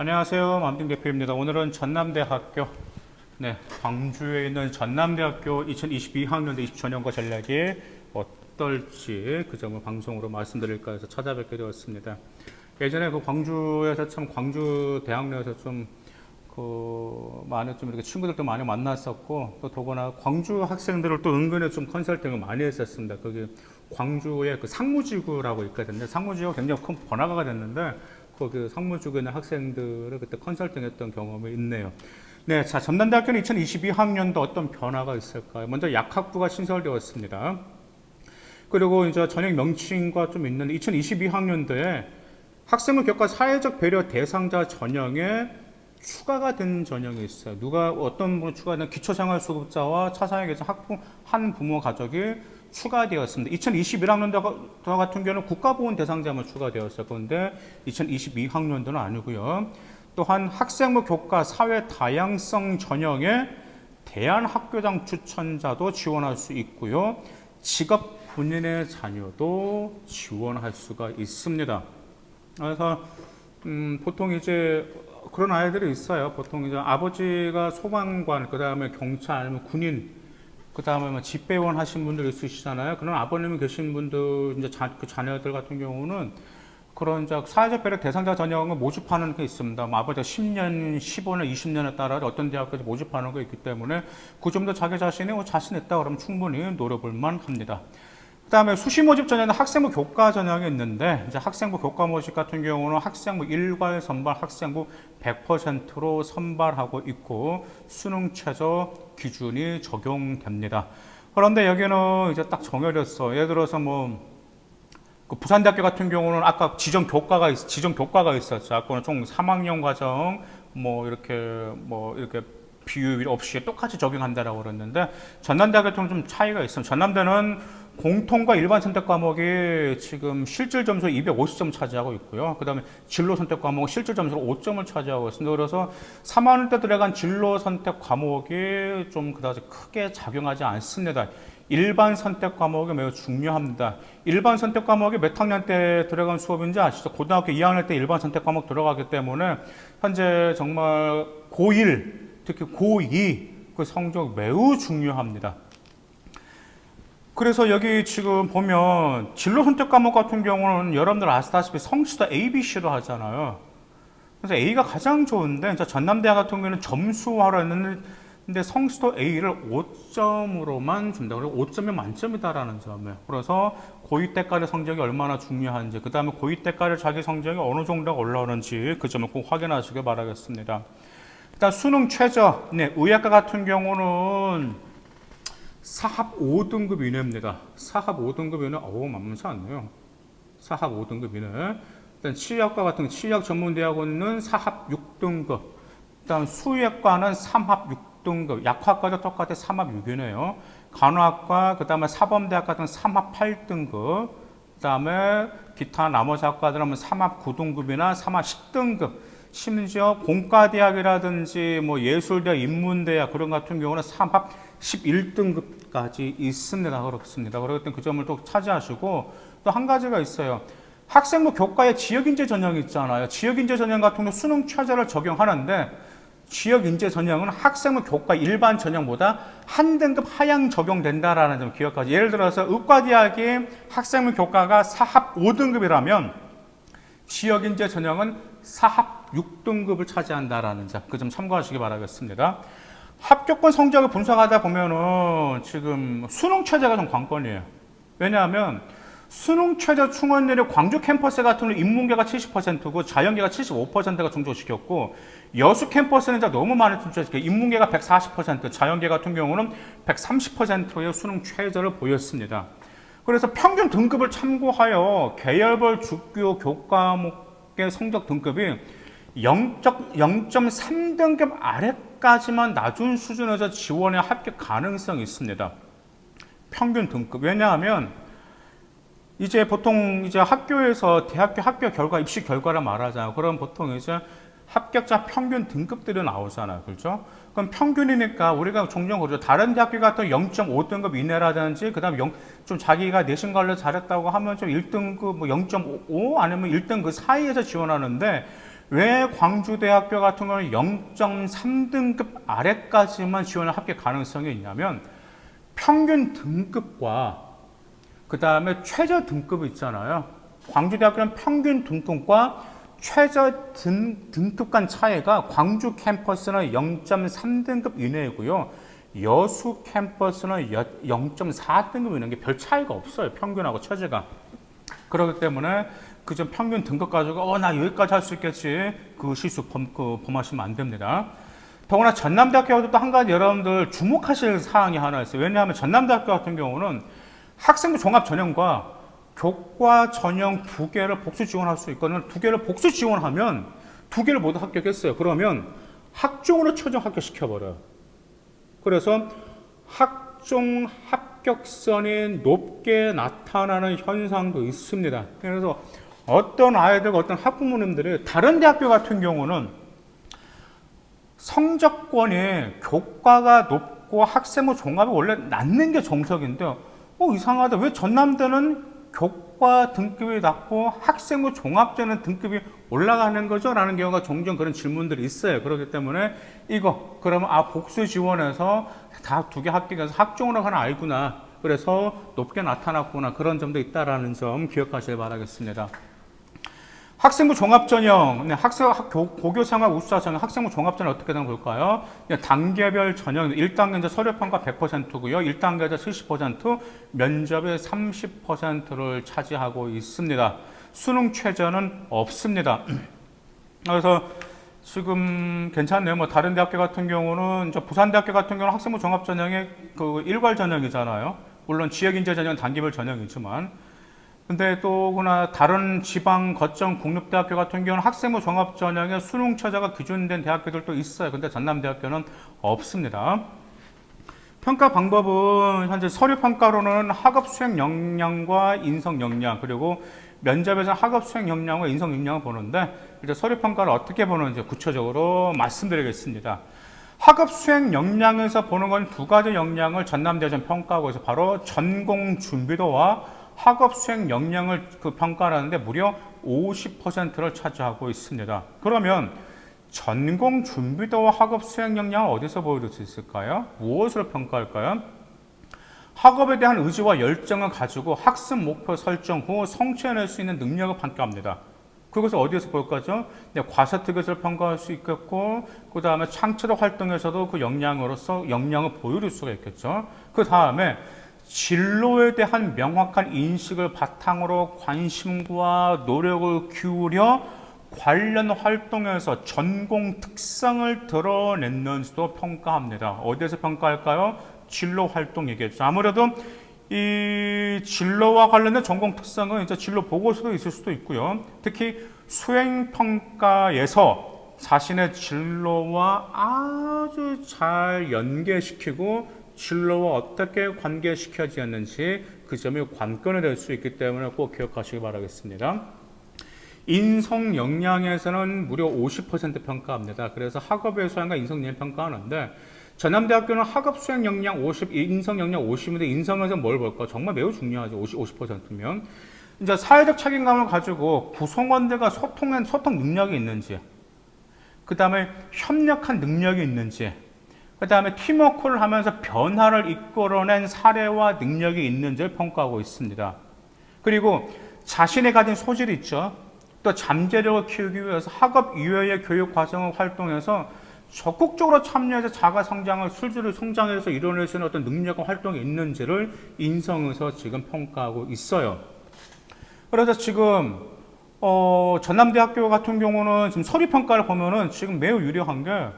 안녕하세요. 만빙 대표입니다. 오늘은 전남대학교, 네, 광주에 있는 전남대학교 2022학년도 20전형과 전략이 어떨지 그 점을 방송으로 말씀드릴까 해서 찾아뵙게 되었습니다. 예전에 그 광주에서 참 광주 대학 내에서 좀 그 많은 좀 이렇게 친구들도 많이 만났었고 또 더구나 광주 학생들을 또 은근히 좀 컨설팅을 많이 했었습니다. 거기 광주에 그 상무지구라고 있거든요. 상무지구가 굉장히 큰 번화가가 됐는데 거기 상무지구에 있는 학생들을 그때 컨설팅했던 경험이 있네요. 네, 자 전남대학교는 2022학년도 어떤 변화가 있을까요? 먼저 약학부가 신설되었습니다. 그리고 이제 전형 명칭과 좀 있는 2022학년도에 학생부 교과 사회적 배려 대상자 전형에 추가가 된 전형이 있어요. 누가 어떤 분이 추가된 기초생활수급자와 차상위 계층 학부 한 부모 가족이 추가되었습니다. 2021학년도 같은 경우는 국가보훈 대상자만 추가되었어요. 그런데 2022학년도는 아니고요. 또한 학생부 교과 사회 다양성 전형에 대한학교장 추천자도 지원할 수 있고요. 직업 본인의 자녀도 지원할 수가 있습니다. 그래서 음, 보통 이제 그런 아이들이 있어요. 보통 이제 아버지가 소방관, 그 다음에 경찰, 아니면 군인, 그 다음에 뭐 집배원 하신 분들 있으시잖아요. 그런 아버님이 계신 분들, 이제 자, 그 자녀들 같은 경우는 그런 이제 사회적 배려 대상자 전형을 모집하는 게 있습니다. 뭐 아버지가 10년, 15년, 20년에 따라 어떤 대학까지 모집하는 거 있기 때문에 그 점도 자기 자신이 뭐 자신 있다 그러면 충분히 노려볼 만 합니다. 그다음에 수시 모집 전형은 학생부 교과 전형이 있는데 이제 학생부 교과 모집 같은 경우는 학생부 일괄 선발 학생부 100%로 선발하고 있고 수능 최저 기준이 적용됩니다. 그런데 여기는 이제 딱 정해졌어. 예를 들어서 뭐그 부산대학교 같은 경우는 아까 지정 교과가 있, 지정 교과가 있었죠. 아까는 총 3학년 과정 뭐 이렇게 뭐 이렇게 비율 없이 똑같이 적용한다라고 그랬는데 전남대 같은 경우는 좀 차이가 있어요. 전남대는 공통과 일반 선택 과목이 지금 실질 점수 250점 차지하고 있고요. 그 다음에 진로 선택 과목 실질 점수로 5점을 차지하고 있습니다. 그래서 3학년 때 들어간 진로 선택 과목이 좀 그다지 크게 작용하지 않습니다. 일반 선택 과목이 매우 중요합니다. 일반 선택 과목이 몇 학년 때 들어간 수업인지 아시죠? 고등학교 2학년 때 일반 선택 과목 들어가기 때문에 현재 정말 고1, 특히 고2 그 성적 매우 중요합니다. 그래서 여기 지금 보면 진로 선택 과목 같은 경우는 여러분들 아시다시피 성취도 A, B, C로 하잖아요. 그래서 A가 가장 좋은데 전남대학 같은 경우는 점수화로 했는데 성취도 A를 5점으로만 준다. 그리고 5점이 만점이다라는 점에. 그래서 고2 때까지 성적이 얼마나 중요한지, 그 다음에 고2 때까지 자기 성적이 어느 정도가 올라오는지 그 점을 꼭 확인하시길 바라겠습니다. 일단 수능 최저, 네, 의학과 같은 경우는 사합 5등급 이내입니다. 사합 5등급 이내, 어우, 만만치 않네요. 사합 5등급 이내. 일단 치의학과 같은 치의학 전문대학원은 사합 6등급. 일단 수의학과는 3합 6등급. 약학과도 똑같아 3합 6이네요. 간호학과, 그 다음에 사범대학 같은 3합 8등급. 그 다음에 기타 나머지 학과들은 3합 9등급이나 3합 10등급. 심지어 공과대학이라든지 뭐 예술대학, 인문대학 그런 같은 경우는 3합 11등급까지 있습니다. 그렇습니다. 그렇기 그 점을 또 차지하시고 또 한 가지가 있어요. 학생부 교과에 지역인재 전형이 있잖아요. 지역인재 전형 같은 경우 수능 최저를 적용하는데 지역인재 전형은 학생부 교과 일반 전형보다 한 등급 하향 적용된다라는 점 기억하지. 예를 들어서 의과대학의 학생부 교과가 사합 5등급이라면 지역인재 전형은 사합 6등급을 차지한다라는 점, 그 점 참고하시기 바라겠습니다. 합격권 성적을 분석하다 보면은 지금 수능 최저가 좀 관건이에요. 왜냐하면 수능 최저 충원율이 광주 캠퍼스 같은 경우 인문계가 70%고 자연계가 75%가 충족시켰고 여수 캠퍼스는 이제 너무 많이 충족시켰고 인문계가 140%, 자연계 같은 경우는 130%의 수능 최저를 보였습니다. 그래서 평균 등급을 참고하여 계열별 주교 교과목 의 성적 등급이 0.3등급 아래까지만 낮은 수준에서 지원에 합격 가능성이 있습니다. 평균 등급. 왜냐하면 이제 보통 이제 학교에서 대학교 학교 결과 입시 결과를 말하잖아요. 그럼 보통 이제 합격자 평균 등급들이 나오잖아요. 그렇죠? 그럼 평균이니까 우리가 종종 그러죠. 다른 대학교 같은 0.5등급 이내라든지 그다음 0, 좀 자기가 내신 관리 잘했다고 하면 좀 1등급 뭐 0.5 아니면 1등 그 사이에서 지원하는데 왜 광주대학교 같은 경우는 0.3등급 아래까지만 지원을 합격 가능성이 있냐면 평균 등급과 그 다음에 최저 등급이 있잖아요. 광주대학교는 평균 등급과 최저 등, 등급 간 차이가 광주 캠퍼스는 0.3등급 이내이고요. 여수 캠퍼스는 0.4등급 이내인 게 별 차이가 없어요. 평균하고 최저가. 그렇기 때문에 그좀 평균 등급 가지고 어 나 여기까지 할 수 있겠지 그 실수 범, 그, 범하시면 안 됩니다. 더구나 전남대학교도 또한 가지 여러분들 주목하실 사항이 하나 있어요. 왜냐하면 전남대학교 같은 경우는 학생부 종합 전형과 교과 전형 두 개를 복수 지원할 수 있거든요. 두 개를 복수 지원하면 두 개를 모두 합격했어요. 그러면 학종으로 최종 합격시켜버려요. 그래서 학종 합격선이 높게 나타나는 현상도 있습니다. 그래서 어떤 아이들, 어떤 학부모님들이 다른 대학교 같은 경우는 성적권이 교과가 높고 학생부 종합이 원래 낮는 게 정석인데, 어, 이상하다. 왜 전남대는 교과 등급이 낮고 학생부 종합제는 등급이 올라가는 거죠? 라는 경우가 종종 그런 질문들이 있어요. 그렇기 때문에 이거, 그러면 아, 복수 지원해서 다 두 개 합격해서 학종으로 가는 아이구나. 그래서 높게 나타났구나. 그런 점도 있다라는 점 기억하시길 바라겠습니다. 학생부 종합전형, 네, 학생, 학, 교, 고교생활 우수자 전형, 학생부 종합전형 어떻게 되는 볼까요? 네, 단계별 전형, 1단계에서 서류평가 100%고요. 1단계에서 70%, 면접의 30%를 차지하고 있습니다. 수능 최저는 없습니다. 그래서 지금 괜찮네요. 뭐 다른 대학교 같은 경우는 이제 부산대학교 같은 경우는 학생부 종합전형의 그 일괄 전형이잖아요. 물론 지역인재 전형 단계별 전형이지만 근데 또구나 다른 지방 거점 국립대학교 같은 경우는 학생부 종합 전형에 수능 최저가 기준된 대학교들도 있어요. 근데 전남대학교는 없습니다. 평가 방법은 현재 서류 평가로는 학업 수행 역량과 인성 역량 그리고 면접에서 학업 수행 역량과 인성 역량을 보는데 이제 서류 평가를 어떻게 보는지 구체적으로 말씀드리겠습니다. 학업 수행 역량에서 보는 건 두 가지 역량을 전남대전 평가하고 있어 바로 전공 준비도와 학업 수행 역량을 그 평가를 하는데 무려 50%를 차지하고 있습니다. 그러면 전공 준비도와 학업 수행 역량을 어디서 보여줄 수 있을까요? 무엇으로 평가할까요? 학업에 대한 의지와 열정을 가지고 학습 목표 설정 후 성취해낼 수 있는 능력을 평가합니다. 그것을 어디에서 볼 거죠? 네, 과세특에서 평가할 수 있겠고, 그 다음에 창체적 활동에서도 그 역량으로서 역량을 보여줄 수가 있겠죠. 그 다음에 진로에 대한 명확한 인식을 바탕으로 관심과 노력을 기울여 관련 활동에서 전공 특성을 드러냈는지도 평가합니다. 어디에서 평가할까요? 진로 활동이겠죠. 아무래도 이 진로와 관련된 전공 특성은 이제 진로 보고서도 있을 수도 있고요. 특히 수행 평가에서 자신의 진로와 아주 잘 연계시키고 진로와 어떻게 관계시켜지었는지 그 점이 관건이 될 수 있기 때문에 꼭 기억하시기 바라겠습니다. 인성 역량에서는 무려 50% 평가합니다. 그래서 학업의 수행과 인성 역량 평가하는데 전남대학교는 학업 수행 역량 50, 인성 역량 50인데 인성에서 뭘 볼까? 정말 매우 중요하죠. 50, 50%면. 이제 사회적 책임감을 가지고 구성원들과 소통한 소통 능력이 있는지, 그 다음에 협력한 능력이 있는지, 그 다음에 팀워크를 하면서 변화를 이끌어낸 사례와 능력이 있는지를 평가하고 있습니다. 그리고 자신이 가진 소질이 있죠. 또 잠재력을 키우기 위해서 학업 이외의 교육 과정을 활동해서 적극적으로 참여해서 자가 성장을 술술을 성장해서 이뤄낼 수 있는 어떤 능력과 활동이 있는지를 인성에서 지금 평가하고 있어요. 그래서 지금 어, 전남대학교 같은 경우는 지금 서류 평가를 보면은 지금 매우 유리한 게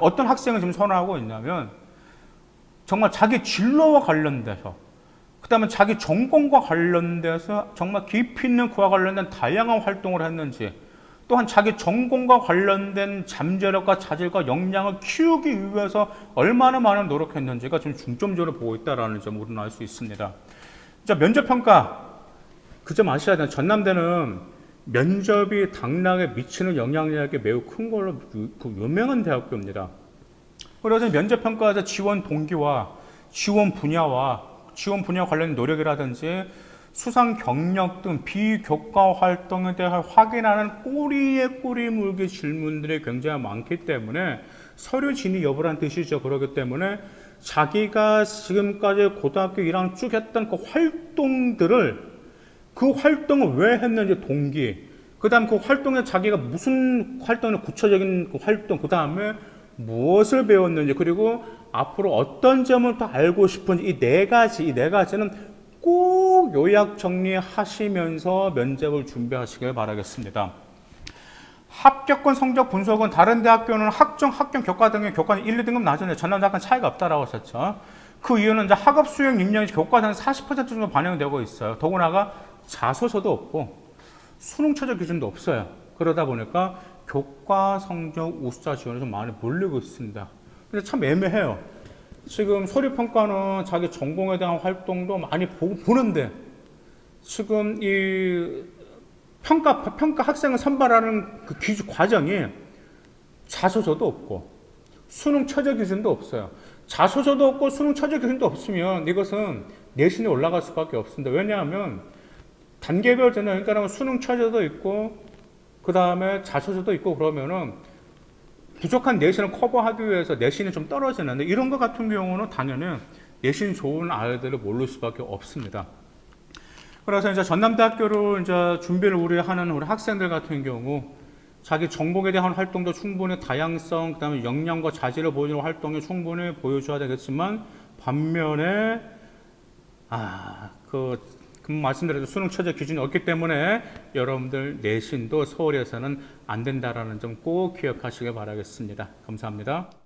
어떤 학생을 지금 선호하고 있냐면 정말 자기 진로와 관련돼서 그 다음에 자기 전공과 관련돼서 정말 깊이 있는 그와 관련된 다양한 활동을 했는지 또한 자기 전공과 관련된 잠재력과 자질과 역량을 키우기 위해서 얼마나 많은 노력했는지가 좀 중점적으로 보고 있다라는 점을 우리는 알 수 있습니다. 자 면접 평가 그 점 아셔야 돼요. 전남대는 면접이 당락에 미치는 영향력이 매우 큰 걸로 유, 그 유명한 대학교입니다. 그래서 면접 평가에서 지원 동기와 지원 분야와 지원 분야 관련 노력이라든지 수상 경력 등 비교과 활동에 대해 확인하는 꼬리에 꼬리 물기 질문들이 굉장히 많기 때문에 서류 진위 여부란 뜻이죠. 그렇기 때문에 자기가 지금까지 고등학교 1학년 쭉 했던 그 활동들을 그 활동을 왜 했는지 동기, 그 다음 그 활동에 자기가 무슨 활동을 구체적인 그 활동, 그 다음에 무엇을 배웠는지, 그리고 앞으로 어떤 점을 더 알고 싶은지 이 네 가지, 이 네 가지는 꼭 요약 정리하시면서 면접을 준비하시길 바라겠습니다. 합격권 성적 분석은 다른 대학교는 학종, 학경, 교과 등의 교과는 1, 2등급 낮은데 전남대학교는 차이가 없다라고 했었죠. 그 이유는 이제 학업 수행 능력이 교과는 40% 정도 반영되고 있어요. 더구나가 자소서도 없고 수능 최저 기준도 없어요. 그러다 보니까 교과 성적 우수자 지원이 좀 많이 몰리고 있습니다. 근데 참 애매해요. 지금 소리 평가는 자기 전공에 대한 활동도 많이 보, 보는데 지금 이 평가 평가 학생을 선발하는 그 기준 과정이 자소서도 없고 수능 최저 기준도 없어요. 자소서도 없고 수능 최저 기준도 없으면 이것은 내신에 올라갈 수밖에 없습니다. 왜냐하면 단계별 전형 그러니까 수능 최저도 있고 그 다음에 자소서도 있고 그러면은 부족한 내신을 커버하기 위해서 내신이 좀 떨어지는데 이런 것 같은 경우는 당연히 내신 좋은 아이들을 모를 수밖에 없습니다. 그래서 이제 전남대학교를 이제 준비를 우리 하는 우리 학생들 같은 경우 자기 전공에 대한 활동도 충분히 다양성, 그 다음에 역량과 자질을 보여주는 활동이 충분히 보여줘야 되겠지만 반면에 아 그 그 말씀드려도 수능 최저 기준이 없기 때문에 여러분들 내신도 서울에서는 안 된다라는 점 꼭 기억하시길 바라겠습니다. 감사합니다.